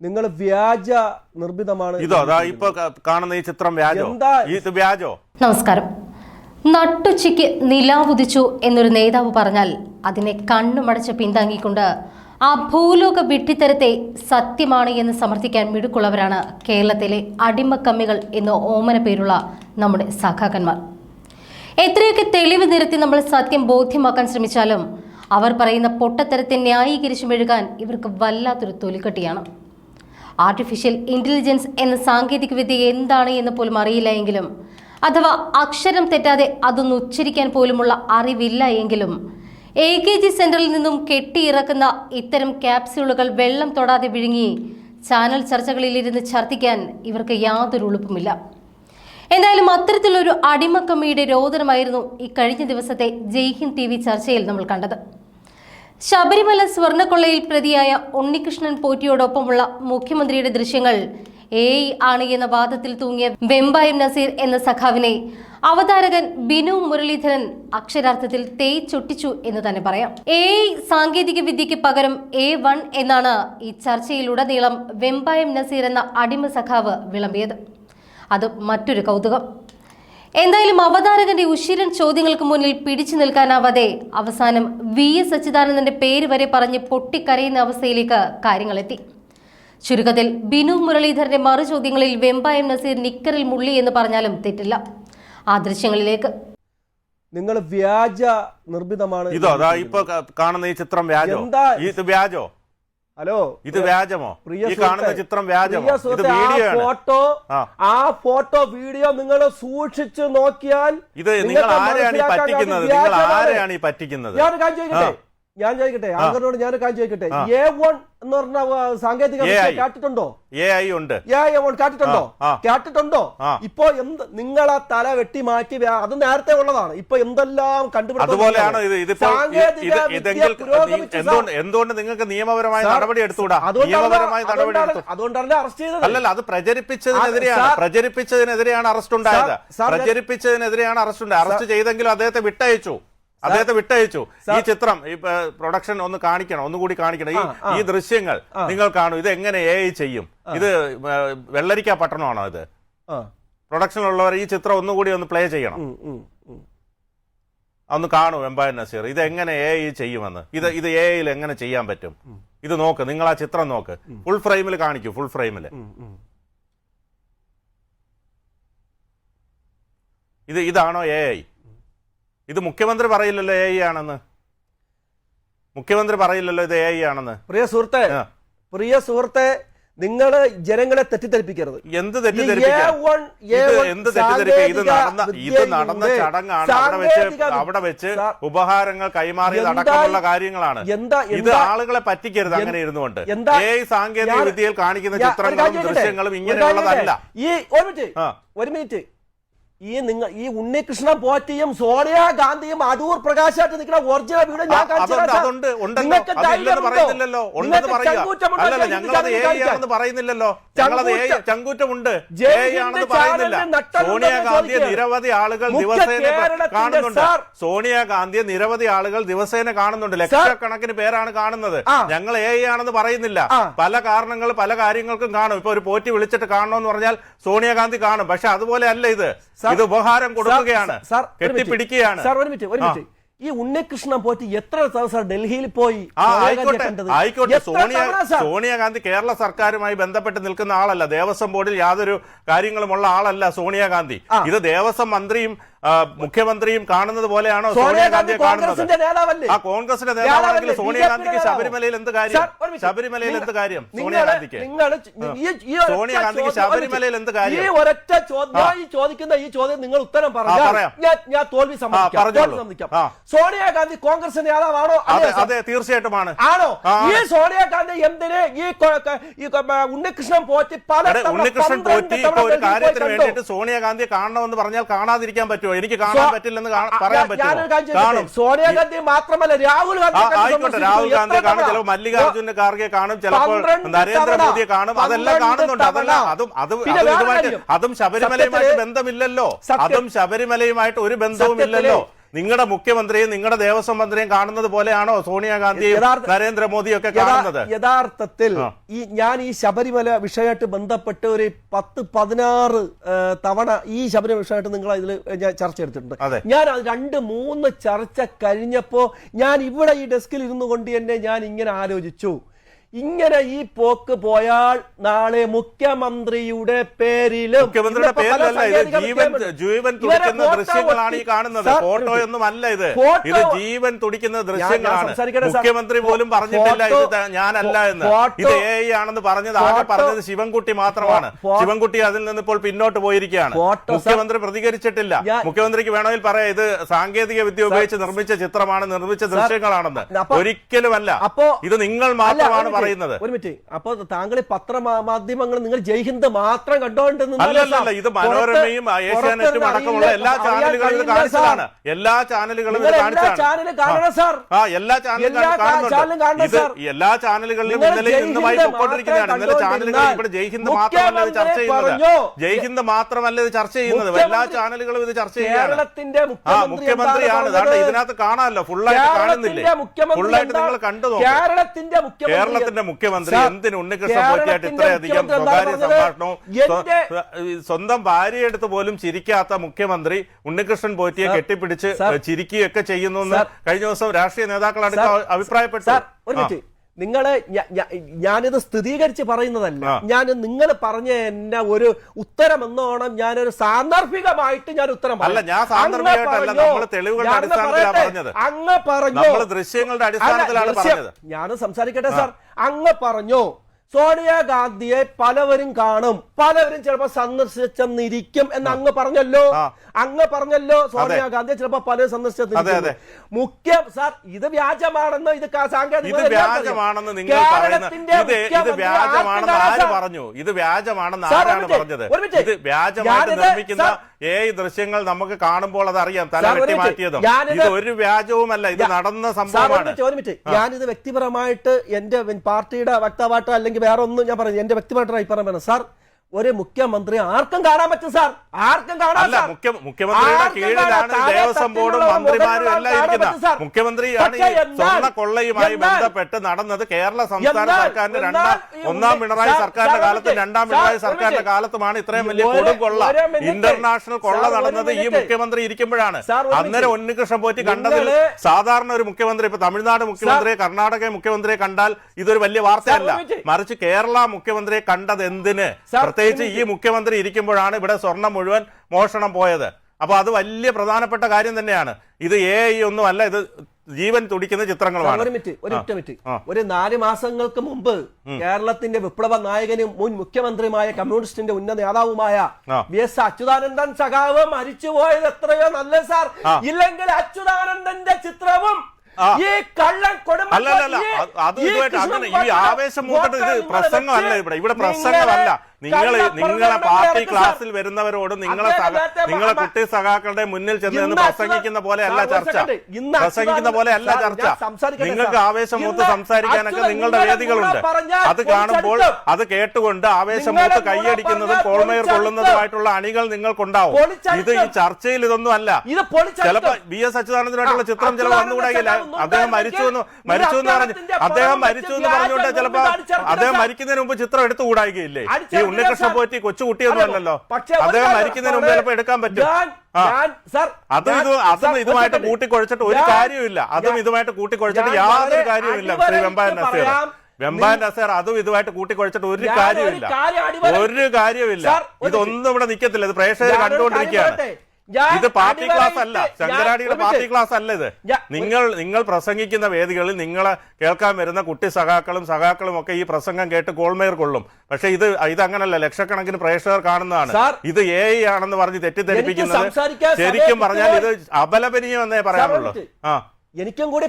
നിങ്ങൾ വ്യാജ നിർമ്മിതമാണ് ഇതോ ഇപ്പൊ കാണുന്ന ഈ ചിത്രം വ്യാജോ? എന്താ? ഇത് വ്യാജോ? നമസ്കാരം. നട്ടുച്ചയ്ക്ക് നിലാവുദിച്ചു എന്നൊരു നേതാവ് പറഞ്ഞാൽ അതിനെ കണ്ണുമടച്ച് പിന്താങ്ങിക്കൊണ്ട് ആ ഭൂലോക വിട്ടിത്തരത്തെ സത്യമാണ് എന്ന് സമർത്ഥിക്കാൻ മിടുക്കുള്ളവരാണ് കേരളത്തിലെ അടിമക്കമ്മികൾ എന്ന ഓമന പേരുള്ള നമ്മുടെ സഖാക്കന്മാർ എത്രയൊക്കെ തെളിവ് നിരത്തി നമ്മൾ സത്യം ബോധ്യമാക്കാൻ ശ്രമിച്ചാലും അവർ പറയുന്ന പൊട്ടത്തരത്തെ ന്യായീകരിച്ചു മെഴുകാൻ ഇവർക്ക് വല്ലാത്തൊരു തൊലിക്കട്ടിയാണ്. ആർട്ടിഫിഷ്യൽ ഇന്റലിജൻസ് എന്ന സാങ്കേതിക വിദ്യ എന്താണ് എന്ന് പോലും അറിയില്ല എങ്കിലും അഥവാ അക്ഷരം തെറ്റാതെ അതൊന്ന് ഉച്ചരിക്കാൻ പോലുമുള്ള അറിവില്ല എങ്കിലും എ കെ ജി സെന്ററിൽ നിന്നും കെട്ടിയിറക്കുന്ന ഇത്തരം ക്യാപ്സ്യൂളുകൾ വെള്ളം തൊടാതെ വിഴുങ്ങി ചാനൽ ചർച്ചകളിലിരുന്ന് ഛർദ്ദിക്കാൻ ഇവർക്ക് യാതൊരു ഉളുപ്പുമില്ല. എന്തായാലും അത്തരത്തിലൊരു അടിമക്കമ്മിയുടെ രോദനമായിരുന്നു ഈ കഴിഞ്ഞ ദിവസത്തെ ജയ്ഹിന്ദ് ടി വി ചർച്ചയിൽ നമ്മൾ കണ്ടത്. ശബരിമല സ്വർണക്കൊള്ളയിൽ പ്രതിയായ ഉണ്ണികൃഷ്ണൻ പോറ്റിയോടൊപ്പമുള്ള മുഖ്യമന്ത്രിയുടെ ദൃശ്യങ്ങൾ. എ ആണ് എന്ന വാദത്തിൽ തൂങ്ങിയ വെമ്പായം നസീർ എന്ന സഖാവിനെ അവതാരകൻ ബിനു മുരളീധരൻ അക്ഷരാർത്ഥത്തിൽ തേച്ചൊട്ടിച്ചു എന്ന് തന്നെ പറയാം. എ സാങ്കേതിക വിദ്യയ്ക്ക് പകരം എ വൺ എന്നാണ് ഈ ചർച്ചയിലുടനീളം വെമ്പായം നസീർ എന്ന അടിമ സഖാവ് വിളമ്പിയത്. അത് മറ്റൊരു കൗതുകം. എന്തായാലും അവതാരകന്റെ ഉശിരൻ ചോദ്യങ്ങൾക്ക് മുന്നിൽ പിടിച്ചു നിൽക്കാനാവാതെ അവസാനം വി എസ് അച്യുതാനന്ദന്റെ പേര് വരെ പറഞ്ഞ് പൊട്ടിക്കരയുന്ന അവസ്ഥയിലേക്ക് കാര്യങ്ങളെത്തി. ചുരുക്കത്തിൽ ബിനു മുരളീധരന്റെ മറു ചോദ്യങ്ങളിൽ വെമ്പായം നസീർ നിക്കറിൽ മുള്ളി എന്ന് പറഞ്ഞാലും തെറ്റില്ല. ആ ദൃശ്യങ്ങളിലേക്ക്. നിങ്ങൾ വ്യാജ നിർമ്മിതമാണ് ഇതോ ഇപ്പൊ കാണുന്ന ഈ ചിത്രം വ്യാജോ? ഈ ഇത് വ്യാജോ? ഹലോ ഇത് വ്യാജമോ? പ്രിയ ഈ കാണുന്ന ചിത്രം വ്യാജമോ? ഫോട്ടോ ആ. ഫോട്ടോ വീഡിയോ നിങ്ങൾ സൂക്ഷിച്ചു നോക്കിയാൽ ഇത് നിങ്ങൾ ആരെയാണ് ഈ പറ്റിക്കുന്നത്? നിങ്ങൾ. ആരെയാണ് ഈ പറ്റിക്കുന്നത്? ഞാൻ കാര്യം ഞാൻ ചോദിക്കട്ടെ ആങ്കറിനോട് ഞാൻ കാര്യം ചോദിക്കട്ടെ. എ വൺ എന്ന് പറഞ്ഞ ആ, സാങ്കേതിക. കേട്ടിട്ടുണ്ടോ? എ ഐ ഉണ്ട്. എ ഐ വൺ കേട്ടിട്ടുണ്ടോ? ആ, ആ. കേട്ടിട്ടുണ്ടോ? ആ. ഇപ്പൊ എന്ത് നിങ്ങളാ തല വെട്ടി മാറ്റി അത് നേരത്തെ ഉള്ളതാണ്. ഇപ്പൊ എന്തെല്ലാം സാർ. എന്തുകൊണ്ട് നിങ്ങൾക്ക് നിയമപരമായ നടപടി എടുത്തുകൂടാ? നിയമപരമായ നടപടി അതുകൊണ്ടാണ് അറസ്റ്റ് ചെയ്തത്. അല്ലല്ല അത് പ്രചരിപ്പിച്ചതിനെതിരെയാണ്. പ്രചരിപ്പിച്ചതിനെതിരെയാണ് അറസ്റ്റ് ഉണ്ടായത്. പ്രചരിപ്പിച്ചതിനെതിരെയാണ് അറസ്റ്റ് ഉണ്ടായത് അറസ്റ്റ് ചെയ്തെങ്കിലും അദ്ദേഹത്തെ വിട്ടയച്ചു. അദ്ദേഹത്തെ വിട്ടയച്ചു. ഈ ചിത്രം ഈ പ്രൊഡക്ഷൻ ഒന്ന് കാണിക്കണം ഒന്നുകൂടി കാണിക്കണം. ഈ. ഈ ദൃശ്യങ്ങൾ നിങ്ങൾ കാണും. ഇത് എങ്ങനെ എ ചെയ്യും? ഇത് വെള്ളരിക്ക പട്ടണമാണോ ഇത്. പ്രൊഡക്ഷനിലുള്ളവർ ഈ ചിത്രം ഒന്നുകൂടി ഒന്ന് പ്ലേ ചെയ്യണം. ഒന്ന് കാണൂ എംപയർ നസീർ ഇത് എങ്ങനെ എ ചെയ്യുമെന്ന്. ഇത് ഇത് എ ഐയിൽ എങ്ങനെ ചെയ്യാൻ പറ്റും? ഇത് നോക്ക് നിങ്ങൾ ആ ചിത്രം നോക്ക്. ഫുൾ ഫ്രെയിമിൽ കാണിക്കൂ ഫുൾ ഫ്രെയിമിൽ. ഇത് ഇതാണോ എ ഐ ഇത് മുഖ്യമന്ത്രി പറയില്ലല്ലോ എ ഐ ആണെന്ന്. മുഖ്യമന്ത്രി പറയില്ലല്ലോ ഇത് എ ഐ ആണെന്ന്. പ്രിയ സുഹൃത്തെ പ്രിയ സുഹൃത്തെ നിങ്ങൾ ജനങ്ങളെ തെറ്റിദ്ധരിപ്പിക്കരുത്. എന്ത് ഈ തെറ്റിദ്ധരിപ്പിക്കാൻ? A1, ഇത് A1 ഇത് നടന്ന ഇത് സാങ്കേതിക നടന്ന വിദ്യയുടെ ചടങ്ങാണ്. അവിടെ വെച്ച് ഉപഹാരങ്ങൾ കൈമാറിയത് എന്താ- അടക്കമുള്ള കാര്യങ്ങളാണ്. എന്താ- ഇത് ആളുകളെ പറ്റിക്കരുത് അങ്ങനെ ഇരുന്നുകൊണ്ട്. സാങ്കേതിക വിദ്യയിൽ കാണിക്കുന്ന ചിത്രങ്ങളും ദൃശ്യങ്ങളും ഇങ്ങനെയുള്ളതല്ല. ഈ ഒരു മിനിറ്റ്. ഒരു മിനിറ്റ്. ഈ നിങ്ങൾ ഈ ഉണ്ണികൃഷ്ണ പോറ്റിയും സോണിയാ ഗാന്ധിയും അടൂർ പ്രകാശായിട്ട് നിൽക്കുന്ന ഒറിജിനൽ വീട് ഞാൻ? പറയുന്നില്ലല്ലോ. ചങ്കൂറ്റമുണ്ടോ? സോണിയാഗാന്ധിയെ നിരവധി ആളുകൾ ദിവസേന കാണുന്നുണ്ട്. സോണിയാഗാന്ധിയെ നിരവധി ആളുകൾ ദിവസേന കാണുന്നുണ്ട്. ലക്ഷക്കണക്കിന് പേരാണ് കാണുന്നത്. ഞങ്ങൾ എ ആണെന്ന് പറയുന്നില്ല. പല കാരണങ്ങൾ പല കാര്യങ്ങൾക്കും കാണും. ഇപ്പൊ ഒരു പോറ്റി വിളിച്ചിട്ട് കാണണമെന്ന് പറഞ്ഞാൽ സോണിയാഗാന്ധി കാണും. പക്ഷെ അതുപോലെ അല്ല ഇത്. ഇത് ഉപഹാരം കൊടുക്കുകയാണ്. കെട്ടിപ്പിടിക്കുകയാണ്. സാർ ഒരു മിനിറ്റ് ഒരു മിനിറ്റ്. ഈ ഉണ്ണികൃഷ്ണൻ പോറ്റി എത്ര തവണ സാർ ഡൽഹിയിൽ പോയി ആയിക്കോട്ടെ സോണിയ സോണിയാഗാന്ധി കേരള സർക്കാരുമായി ബന്ധപ്പെട്ട് നിൽക്കുന്ന ആളല്ല. ദേവസ്വം ബോർഡിൽ യാതൊരു കാര്യങ്ങളുമുള്ള ആളല്ല സോണിയാഗാന്ധി. ഇത് ദേവസ്വം മന്ത്രിയും മുഖ്യമന്ത്രിയും കാണുന്നത് പോലെയാണോ സോണിയാഗാന്ധി സോണിയാഗാന്ധിയെ കാണുന്നത്? കോൺഗ്രസിന്റെ നേതാവല്ലേ? ആ കോൺഗ്രസിന്റെ നേതാവാണെങ്കിൽ? സോണിയാഗാന്ധിക്ക് ശബരിമലയിൽ എന്ത് കാര്യം. ശബരിമലയിൽ എന്ത് നിങ്ങൾ- കാര്യം സോണിയാഗാന്ധിക്ക് സോണിയാഗാന്ധിക്ക് ശബരിമലയിൽ എന്ത് കാര്യം? ഈ ഒരൊറ്റ ചോദ്യം ഈ ചോദിക്കുന്ന ഈ ചോദ്യം നിങ്ങൾ ഉത്തരം പറയാം. ഞാൻ തോൽവി സമ്മതിക്കാം. സോണിയാഗാന്ധി കോൺഗ്രസ് നേതാവാണോ? അതെ തീർച്ചയായിട്ടും ആണ്. തീർച്ചയായിട്ടുമാണ് ആണോ ഈ സോണിയാഗാന്ധി എന്തിന് ഈ ഉണ്ണികൃഷ്ണൻ പോറ്റി പല ഉണ്ണികൃഷ്ണൻ പോറ്റി ഒരു കാര്യത്തിന്. വേണ്ടിയിട്ട് സോണിയാഗാന്ധിയെ കാണണമെന്ന് പറഞ്ഞാൽ കാണാതിരിക്കാൻ പറ്റുമോ? എനിക്ക് കാണാൻ പറ്റില്ലെന്ന് പറയാൻ പറ്റുമോ? കാണും. സോണിയാഗാന്ധി മാത്രമല്ല രാഹുൽ ആയിക്കോട്ടെ രാഹുൽ ഗാന്ധി കാണും. ചിലപ്പോൾ മല്ലികാർജുന ഖാർഗെ കാണും ചിലപ്പോൾ നരേന്ദ്രമോദിയെ കാണും. അതെല്ലാം കാണുന്നുണ്ട്. അതെല്ലാം അതും അത് അതും വേറെ ഇതുമായിട്ട് അതും ശബരിമലയുമായിട്ട് ബന്ധമില്ലല്ലോ. അതും ശബരിമലയുമായിട്ട് ഒരു ബന്ധവുമില്ലല്ലോ. നിങ്ങളുടെ മുഖ്യമന്ത്രിയും നിങ്ങളുടെ ദേവസ്വം മന്ത്രിയും കാണുന്നത് പോലെയാണോ സോണിയാഗാന്ധിയും നരേന്ദ്രമോദിയും ഒക്കെ കാണുന്നത്? യഥാർത്ഥത്തിൽ ഈ ഞാൻ ഈ ശബരിമല വിഷയമായിട്ട് ബന്ധപ്പെട്ട് ഒരു പത്ത് പതിനാറ് തവണ ഈ ശബരിമല വിഷയമായിട്ട് നിങ്ങൾ ഇതിൽ ഞാൻ ചർച്ച എടുത്തിട്ടുണ്ട്. ഞാൻ രണ്ട് മൂന്ന് ചർച്ച കഴിഞ്ഞപ്പോ ഞാൻ ഇവിടെ ഈ ഡെസ്കിൽ ഇരുന്നു കൊണ്ട് തന്നെ ഞാൻ ഇങ്ങനെ ആലോചിച്ചു. ഇങ്ങനെ ഈ പോക്ക് പോയാൽ നാളെ മുഖ്യമന്ത്രിയുടെ പേരിലും ജീവൻ തുടിക്കുന്ന ദൃശ്യങ്ങളാണ് ഈ കാണുന്നത്. ഫോട്ടോ ഒന്നും അല്ല ഇത് ഇത് ജീവൻ തുടിക്കുന്ന ദൃശ്യങ്ങളാണ്. മുഖ്യമന്ത്രി പോലും പറഞ്ഞിട്ടില്ല ഇത് ഞാനല്ല എന്ന്. ഇത് എ ആണെന്ന് പറഞ്ഞത് ആകെ പറഞ്ഞത് ശിവൻകുട്ടി മാത്രമാണ്. ശിവൻകുട്ടി അതിൽ നിന്ന് ഇപ്പോൾ പിന്നോട്ട് പോയിരിക്കുകയാണ്. മുഖ്യമന്ത്രി പ്രതികരിച്ചിട്ടില്ല. മുഖ്യമന്ത്രിക്ക് വേണമെങ്കിൽ പറയാം ഇത് സാങ്കേതിക വിദ്യ ഉപയോഗിച്ച് നിർമ്മിച്ച ചിത്രമാണ് നിർമ്മിച്ച ദൃശ്യങ്ങളാണെന്ന്. ഒരിക്കലുമല്ല. അപ്പോ ഇത് നിങ്ങൾ മാത്രമാണ് പറയുന്നത്. ഒരു മിനിറ്റ്. അപ്പൊ താങ്കൾ പത്ര പത്രമാധ്യമങ്ങൾ നിങ്ങൾ ജയ്ഹിന്ദ് മാത്രം കണ്ടോണ്ട് അല്ലല്ല ഇത് മനോരമയും ഏഷ്യാനെറ്റും അടക്കമുള്ള എല്ലാ ചാനലുകളിലും ചാനലുകളും കാണിച്ചതാണ്. എല്ലാ ചാനലുകളും ആ. എല്ലാ ചാനലും എല്ലാ കാണും- ചാനലും ഇത് എല്ലാ ചാനലുകളിലും ഇന്നലെ ഇന്നുമായി പൊക്കോണ്ടിരിക്കുന്നതാണ് ഇന്നലെ ചാനലുകൾ കണ്ടുകൊണ്ടിരുന്നാൽ ഇവിടെ ജയ്ഹിന്ദ് മാത്രമല്ല ഇത് ചർച്ച ചെയ്യുന്നത്. ജയ്ഹിന്ദ് മാത്രമല്ല ഇത് ചർച്ച ചെയ്യുന്നത്. എല്ലാ ചാനലുകളും ഇത് ചർച്ച ചെയ്യുകയാണ്. ആ മുഖ്യമന്ത്രിയാണ്. ഇതിനകത്ത് കാണാമല്ലോ. ഫുള്ളായിട്ട് കാണുന്നില്ലേ? ഫുള്ളായിട്ട് നിങ്ങൾ കണ്ടു നോക്ക്. കേരളത്തിന്റെ മുഖ്യമന്ത്രി കേരളത്തിന്റെ മുഖ്യമന്ത്രി എന്തിനു ഉണ്ണികൃഷ്ണൻ പോറ്റിയായിട്ട് ഇത്രയധികം സ്വകാര്യ? സംഭാഷണവും സ്വന്തം ഭാര്യയെടുത്ത് പോലും ചിരിക്കാത്ത മുഖ്യമന്ത്രി ഉണ്ണികൃഷ്ണൻ പോറ്റിയെ കെട്ടിപ്പിടിച്ച് ചിരിക്കുകയൊക്കെ ചെയ്യുന്നു കഴിഞ്ഞ ദിവസം രാഷ്ട്രീയ നേതാക്കളടുത്ത് അഭിപ്രായപ്പെട്ടത് അഭിപ്രായപ്പെട്ടു. ഞ- ഞാനിത് സ്ഥിരീകരിച്ച് പറയുന്നതല്ല. ഞാൻ നിങ്ങൾ പറഞ്ഞ എന്നെ ഒരു ഉത്തരം എന്നോണം ഞാനൊരു സാന്ദർഭികമായിട്ട് ഞാൻ ഉത്തരം. അല്ല, ഞാൻ സാന്ദർഭികമായിട്ടല്ല, അങ്ങ് തെളിവുകളുടെ അടിസ്ഥാനത്തിലാണ് പറഞ്ഞത്. അങ്ങ് പറഞ്ഞു. നമ്മൾ ദൃശ്യങ്ങളുടെ അടിസ്ഥാനത്തിലാണ് പറഞ്ഞത്. ഞാൻ സംസാരിക്കട്ടെ സാർ. അങ്ങ് പറഞ്ഞു സോണിയാഗാന്ധിയെ പലവരും കാണും. പലവരും ചിലപ്പോ സന്ദർശിച്ചെന്നിരിക്കും എന്ന് അങ്ങ് പറഞ്ഞല്ലോ. അങ്ങ് പറഞ്ഞല്ലോ സോണിയാഗാന്ധിയെ ചിലപ്പോ പലരും സന്ദർശിച്ചെന്നിരിക്കും. മുഖ്യ സാർ ഇത് വ്യാജമാണെന്ന് ഇത് സാങ്കേതിക വ്യാജമാണെന്ന് നിങ്ങൾ ഇത് ഇത് വ്യാജമാണെന്ന് ആര് പറഞ്ഞു? ഇത് വ്യാജമാണെന്ന് സാർ, ഒരു ആരാണ് പറഞ്ഞത്? ഇത് വ്യാജമായിട്ട് നിർമ്മിക്കുന്ന ഏ ദൃശ്യങ്ങൾ നമുക്ക് കാണുമ്പോൾ അത് അറിയാം. തല വെട്ടി മാറ്റിയതും. ഇത് ഒരു വ്യാജവുമല്ല ഇത് നടന്ന സംഭവമാണ്. ഞാനിത് വ്യക്തിപരമായിട്ട് എന്റെ പാർട്ടിയുടെ വക്താവായിട്ടോ അല്ലെങ്കിൽ വേറെ ഒന്നും ഞാൻ പറഞ്ഞു എന്റെ വ്യക്തിപരമായിട്ട് അഭിപ്രായം വേണം സാർ ഒരു മുഖ്യമന്ത്രി ആർക്കും കാണാൻ പറ്റും സാർ ആർക്കും കാണാൻ മുഖ്യമന്ത്രിയുടെ കീഴിലാണ്. ദേവസ്വം ബോർഡും മന്ത്രിമാരും എല്ലാം കാണാൻ ഇരിക്കുന്ന പറ്റും സാർ. മുഖ്യമന്ത്രിയാണ് ഈ സ്വർണ കൊള്ളയുമായി ബന്ധപ്പെട്ട് നടന്നത് കേരള സംസ്ഥാന സർക്കാരിന്റെ രണ്ടാം ഒന്നാം പിണറായി സർക്കാരിന്റെ സാർ, കാലത്തും രണ്ടാം. പിണറായി സർക്കാരിന്റെ. കാലത്തുമാണ് ഇത്രയും വലിയ കൊടും കൊള്ള ഇന്റർനാഷണൽ കൊള്ള നടന്നത് ഈ മുഖ്യമന്ത്രി ഇരിക്കുമ്പോഴാണ് അന്നേരം. ഉണ്ണികൃഷ്ണൻ പോറ്റി കണ്ടതിൽ സാധാരണ ഒരു മുഖ്യമന്ത്രി ഇപ്പൊ തമിഴ്നാട് മുഖ്യമന്ത്രിയെ കർണാടക മുഖ്യമന്ത്രിയെ കണ്ടാൽ ഇതൊരു വലിയ വാർത്തയല്ല. മറിച്ച് കേരള മുഖ്യമന്ത്രിയെ കണ്ടത് എന്തിന് പ്രത്യേകിച്ച് ഈ മുഖ്യമന്ത്രി ഇരിക്കുമ്പോഴാണ് ഇവിടെ സ്വർണം മുഴുവൻ മോഷണം പോയത്. അപ്പോൾ അത് വലിയ പ്രധാനപ്പെട്ട കാര്യം തന്നെയാണ്. ഇത് എ ഐ ഒന്നും അല്ല ഇത് ജീവൻ തുടിക്കുന്ന ചിത്രങ്ങളാണ് ഒരു മിനിറ്റ് ഒരു ആ. ഒറ്റ മിനിറ്റ്. ഒരു നാല് മാസങ്ങൾക്ക് മുമ്പ് കേരളത്തിന്റെ വിപ്ലവ നായകനും മുൻ മുഖ്യമന്ത്രിയുമായ കമ്മ്യൂണിസ്റ്റിന്റെ ഉന്നത നേതാവുമായ. വി എസ് അച്യുതാനന്ദൻ സഖാവ് മരിച്ചുപോയത് എത്രയോ നല്ല സാർ. ഇല്ലെങ്കിൽ അച്യുതാനന്ദന്റെ ചിത്രവും ഈ കള്ളൻ കൊടും അല്ല അല്ല അല്ല അത് ഇതുമായിട്ട് അങ്ങനെ ഈ ആവേശം ഇത് പ്രസംഗമല്ല ഇവിടെ. ഇവിടെ പ്രസംഗമല്ല. നിങ്ങൾ നിങ്ങളെ പാർട്ടി ക്ലാസ്സിൽ വരുന്നവരോട് നിങ്ങളെ നിങ്ങളെ കുട്ടി സഖാക്കളുടെ മുന്നിൽ ചെന്ന് നിന്ന് പ്രസംഗിക്കുന്ന പോലെ അല്ല ചർച്ച. പ്രസംഗിക്കുന്ന പോലെ അല്ല ചർച്ച. നിങ്ങൾക്ക്. ആവേശം മൂത്ത് സംസാരിക്കാനൊക്കെ നിങ്ങളുടെ വേദികളുണ്ട്. അത് കാണുമ്പോൾ അത് കേട്ടുകൊണ്ട് ആവേശം മൂത്ത് കൈയടിക്കുന്നതും കോൾമേർ കൊള്ളുന്നതുമായിട്ടുള്ള അണികൾ നിങ്ങൾക്കുണ്ടാവും. ഇത് ഈ ചർച്ചയിൽ ഇതൊന്നും അല്ല. ചിലപ്പോ ബി എസ് അച്യുതാനന്ദനായിട്ടുള്ള ചിത്രം ചിലപ്പോൾ വന്നുകൂടാകില്ല അദ്ദേഹം മരിച്ചു എന്ന് മരിച്ചു എന്ന് പറഞ്ഞു അദ്ദേഹം മരിച്ചു എന്ന് പറഞ്ഞുകൊണ്ട് ചിലപ്പോ അദ്ദേഹം. മരിക്കുന്നതിന് മുമ്പ് ചിത്രം എടുത്തു കൂടായികയില്ലേ ഈ സാർ. പോറ്റി കൊച്ചു കുട്ടിയൊന്നും അല്ലല്ലോ. അദ്ദേഹം മരിക്കുന്നതിന് മുമ്പ് ചിലപ്പോ എടുക്കാൻ പറ്റും. അതും ഇത് അതും ഇതുമായിട്ട് കൂട്ടിക്കൊഴിച്ചിട്ട് ഒരു കാര്യമില്ല അതും ഇതുമായിട്ട് കൂട്ടിക്കൊഴിച്ചിട്ട് യാതൊരു കാര്യവുമില്ല ശ്രീ വെമ്പാൻ നസീർ. വെമ്പാൻ നസീർ അതും ഇതുമായിട്ട് കൂട്ടിക്കൊഴിച്ചിട്ട് ഒരു കാര്യമില്ല ഒരു കാര്യമില്ല ഇതൊന്നും ഇവിടെ നിൽക്കത്തില്ല ഇത് പ്രേക്ഷകർ കണ്ടുകൊണ്ടിരിക്കുകയാണ്. ഇത് പാർട്ടി ക്ലാസ് അല്ല. ശങ്കരാടിയുടെ പാർട്ടി ക്ലാസ് അല്ല ഇത്. നിങ്ങൾ നിങ്ങൾ പ്രസംഗിക്കുന്ന വേദികളിൽ നിങ്ങളെ കേൾക്കാൻ വരുന്ന കുട്ടി സഖാക്കളും സഖാക്കളും ഒക്കെ ഈ പ്രസംഗം കേട്ട് കോൾമേർ കൊള്ളും. പക്ഷെ ഇത് ഇത് അങ്ങനല്ല ലക്ഷക്കണക്കിന് പ്രേക്ഷകർ കാണുന്നതാണ്. ഇത് എ ആണെന്ന് പറഞ്ഞ് തെറ്റിദ്ധരിപ്പിക്കുന്നത് ശരിക്കും പറഞ്ഞാൽ ഇത് അപലപനീയം എന്നേ പറയാനുള്ളൂ. ആ. എനിക്കും കൂടി